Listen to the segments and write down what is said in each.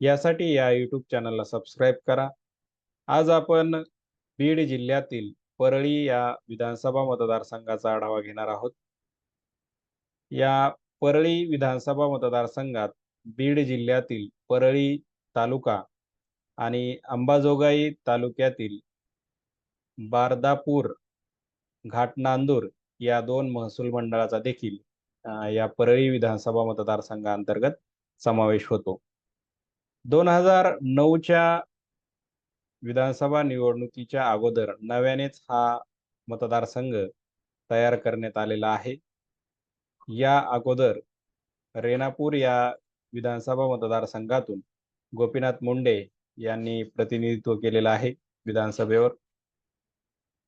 यासाठी या यूट्यूब चॅनलला सबस्क्राईब करा. आज आपण बीड जिल्ह्यातील परळी या विधानसभा मतदारसंघाचा आढावा घेणार आहोत. या परळी विधानसभा मतदारसंघात बीड जिल्ह्यातील परळी तालुका आणि अंबाजोगाई तालुक्यातील बारदापूर घाटनांदूर या दोन महसूल मंडळाचा देखील या परळी विधानसभा मतदारसंघाअंतर्गत समावेश होतो. दोन हजार नऊच्या विधानसभा निवडणुकीच्या अगोदर नव्यानेच हा मतदारसंघ तयार करण्यात आलेला आहे. या अगोदर रेणापूर या विधानसभा मतदारसंघातून गोपीनाथ मुंडे यांनी प्रतिनिधित्व केलेलं आहे विधानसभेवर.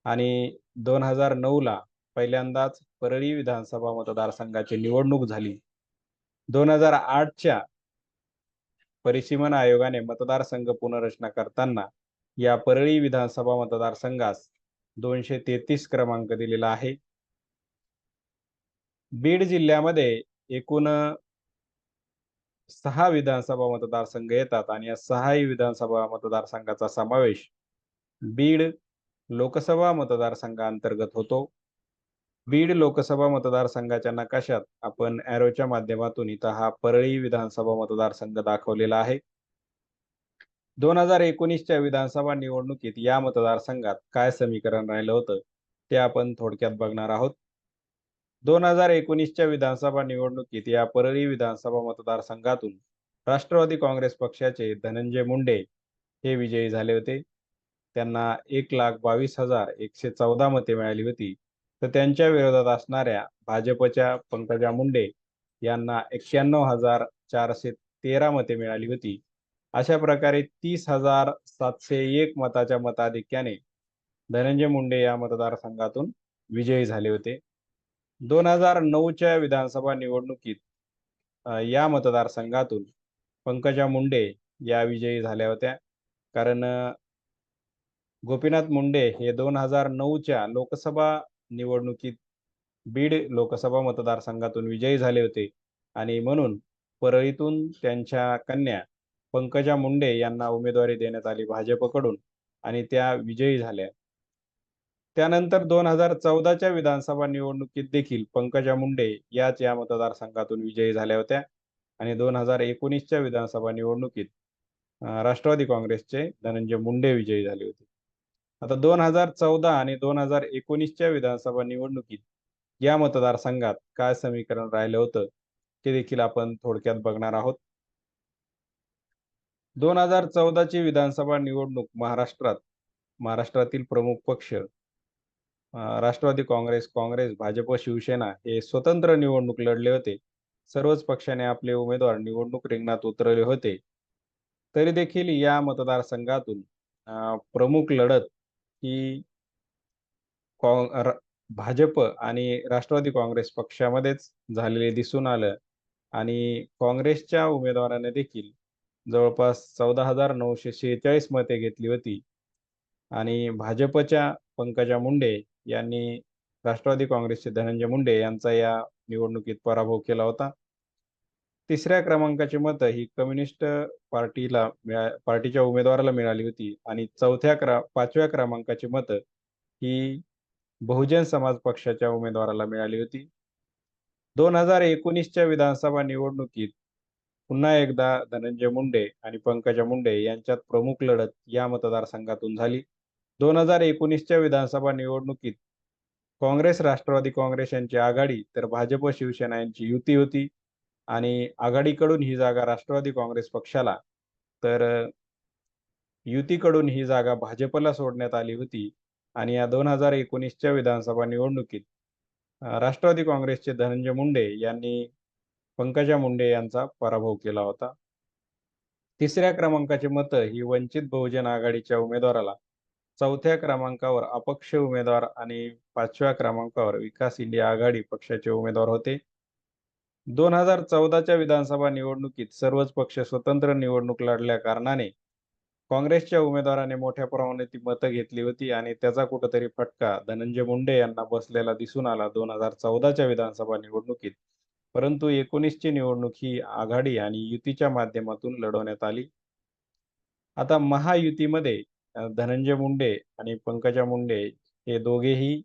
आणि दोन हजार नऊला पहिल्यांदाच परळी विधानसभा मतदारसंघाची निवडणूक झाली. दोन हजार आठच्या परिसीमन आयोगाने मतदारसंघ पुनर्रचना करताना या परळी विधानसभा मतदारसंघास दोनशे तेहतीस क्रमांक दिलेला आहे. बीड जिल्ह्यामध्ये एकूण सहा विधानसभा मतदारसंघ येतात आणि या सहाही विधानसभा मतदारसंघाचा समावेश बीड लोकसभा मतदारसंघाअंतर्गत होतो. बीड लोकसभा मतदारसंघाच्या नकाशात आपण एरोच्या माध्यमातून इथं हा परळी विधानसभा मतदारसंघ दाखवलेला आहे. दोन हजार एकोणीसच्या विधानसभा निवडणुकीत या मतदारसंघात काय समीकरण राहिलं होतं ते आपण थोडक्यात बघणार आहोत. दोन हजार एकोणीसच्या विधानसभा निवडणुकीत या परळी विधानसभा मतदारसंघातून राष्ट्रवादी काँग्रेस पक्षाचे धनंजय मुंडे हे विजयी झाले होते. त्यांना एक लाख बावीस हजार एकशे चौदा मते मिळाली होती. तर त्यांच्या विरोधात असणाऱ्या भाजपच्या पंकजा मुंडे यांना एक्क्याण्णव हजार चारशे तेरा मते मिळाली होती. अशा प्रकारे तीस हजार सातशे एक मताच्या मताधिक्याने धनंजय मुंडे या मतदारसंघातून विजयी झाले होते. दोन हजार नऊच्या विधानसभा निवडणुकीत या मतदारसंघातून पंकजा मुंडे या विजयी झाल्या होत्या. कारण गोपीनाथ मुंडे हे दोन हजार नऊच्या लोकसभा निवडणुकीत बीड लोकसभा मतदारसंघातून विजयी झाले होते. आणि म्हणून परळीतून त्यांच्या कन्या पंकजा मुंडे यांना उमेदवारी देण्यात आली भाजपकडून आणि त्या विजयी झाल्या. त्यानंतर दोन हजार चौदाच्या विधानसभा निवडणुकीत देखील पंकजा मुंडे याच या मतदारसंघातून विजयी झाल्या होत्या. आणि दोन हजार एकोणीसच्या विधानसभा निवडणुकीत राष्ट्रवादी काँग्रेसचे धनंजय मुंडे विजयी झाले होते. आता दोन हजार चौदा आणि दोन हजार एकोणीसच्या विधानसभा निवडणुकीत या मतदारसंघात काय समीकरण राहिलं होतं ते देखील आपण थोडक्यात बघणार आहोत. दोन हजार चौदाची विधानसभा निवडणूक महाराष्ट्रात महाराष्ट्रातील प्रमुख पक्ष राष्ट्रवादी काँग्रेस काँग्रेस भाजप शिवसेना हे स्वतंत्र निवडणूक लढले होते. सर्वच पक्षाने आपले उमेदवार निवडणूक रिंगणात उतरले होते. तरी देखील या मतदारसंघातून प्रमुख लढत की भाजप आणि राष्ट्रवादी काँग्रेस पक्षामध्येच झालेले दिसून आलं. आणि काँग्रेसच्या उमेदवाराने देखील जवळपास चौदा हजार नऊशे शेहेचाळीस मते घेतली होती. आणि भाजपच्या पंकजा मुंडे यांनी राष्ट्रवादी काँग्रेसचे धनंजय मुंडे यांचा या निवडणुकीत पराभव केला होता. तिसऱ्या क्रमांकाची मतं ही कम्युनिस्ट पार्टीला पार्टीच्या उमेदवाराला मिळाली होती. आणि चौथ्या क्रा पाचव्या क्रमांकाची मतं ही बहुजन समाज पक्षाच्या उमेदवाराला मिळाली होती. दोन हजार एकोणीसच्या विधानसभा निवडणुकीत पुन्हा एकदा धनंजय मुंडे आणि पंकजा मुंडे यांच्यात प्रमुख लढत या मतदारसंघातून झाली. दोन हजार एकोणीसच्या विधानसभा निवडणुकीत काँग्रेस राष्ट्रवादी काँग्रेस यांची आघाडी तर भाजप शिवसेना यांची युती होती. आणि आघाडीकडून ही जागा राष्ट्रवादी काँग्रेस पक्षाला तर युतीकडून ही जागा भाजपला सोडण्यात आली होती आणि या दोन हजार एकोणीसच्या विधानसभा निवडणुकीत राष्ट्रवादी काँग्रेसचे धनंजय मुंडे यांनी पंकजा मुंडे यांचा पराभव केला होता. तिसऱ्या क्रमांकाची मतं ही वंचित बहुजन आघाडीच्या उमेदवाराला चौथ्या क्रमांकावर अपक्ष उमेदवार आणि पाचव्या क्रमांकावर विकास इंडिया आघाडी पक्षाचे उमेदवार होते. दोन हजार चौदाच्या विधानसभा निवडणुकीत सर्वच पक्ष स्वतंत्र निवडणूक लढल्या कारणाने काँग्रेसच्या उमेदवाराने मोठ्या प्रमाणात मतं घेतली होती आणि त्याचा कुठंतरी फटका धनंजय मुंडे यांना बसलेला दिसून आला दोन हजार चौदाच्या विधानसभा निवडणुकीत. परंतु एकोणीसची निवडणूक ही आघाडी आणि युतीच्या माध्यमातून लढवण्यात आली. आता महायुतीमध्ये धनंजय मुंडे आणि पंकजा मुंडे हे दोघेही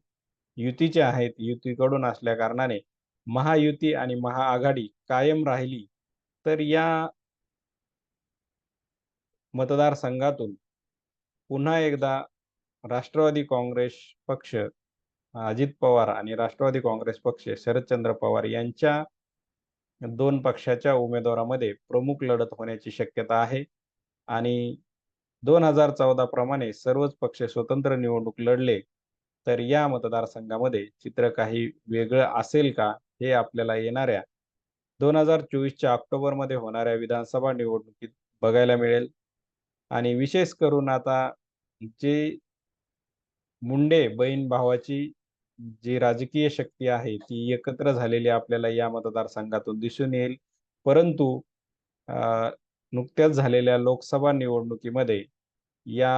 युतीचे आहेत युतीकडून असल्या कारणाने महायुती आणि महाआघाडी कायम राहिली तर या मतदारसंघातून पुन्हा एकदा राष्ट्रवादी काँग्रेस पक्ष अजित पवार आणि राष्ट्रवादी काँग्रेस पक्ष शरदचंद्र पवार यांच्या दोन पक्षाच्या उमेदवारामध्ये प्रमुख लढत होण्याची शक्यता आहे आणि दोन हजार चौदा प्रमाणे सर्वच पक्ष स्वतंत्र निवडणूक लढले तर या मतदारसंघामध्ये चित्र काही वेगळं असेल का? हे आपल्याला येणाऱ्या दोन हजार चोवीसच्या ऑक्टोबरमध्ये होणाऱ्या विधानसभा निवडणुकीत बघायला मिळेल. आणि विशेष करून आता जे मुंडे बहीण भावाची जी राजकीय शक्ती आहे ती एकत्र झालेली आपल्याला या मतदारसंघातून दिसून येईल. परंतु नुकत्याच झालेल्या लोकसभा निवडणुकीमध्ये या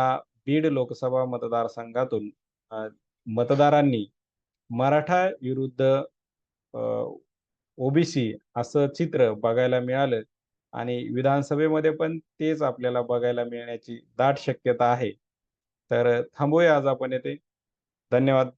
बीड लोकसभा मतदारसंघातून मतदारांनी मराठा विरुद्ध ओबीसी असं चित्र बघायला मिळालं. आणि विधानसभेमध्ये पण तेच आपल्याला बघायला मिळण्याची दाट शक्यता आहे. तर थांबूया आज आपण येथे. धन्यवाद.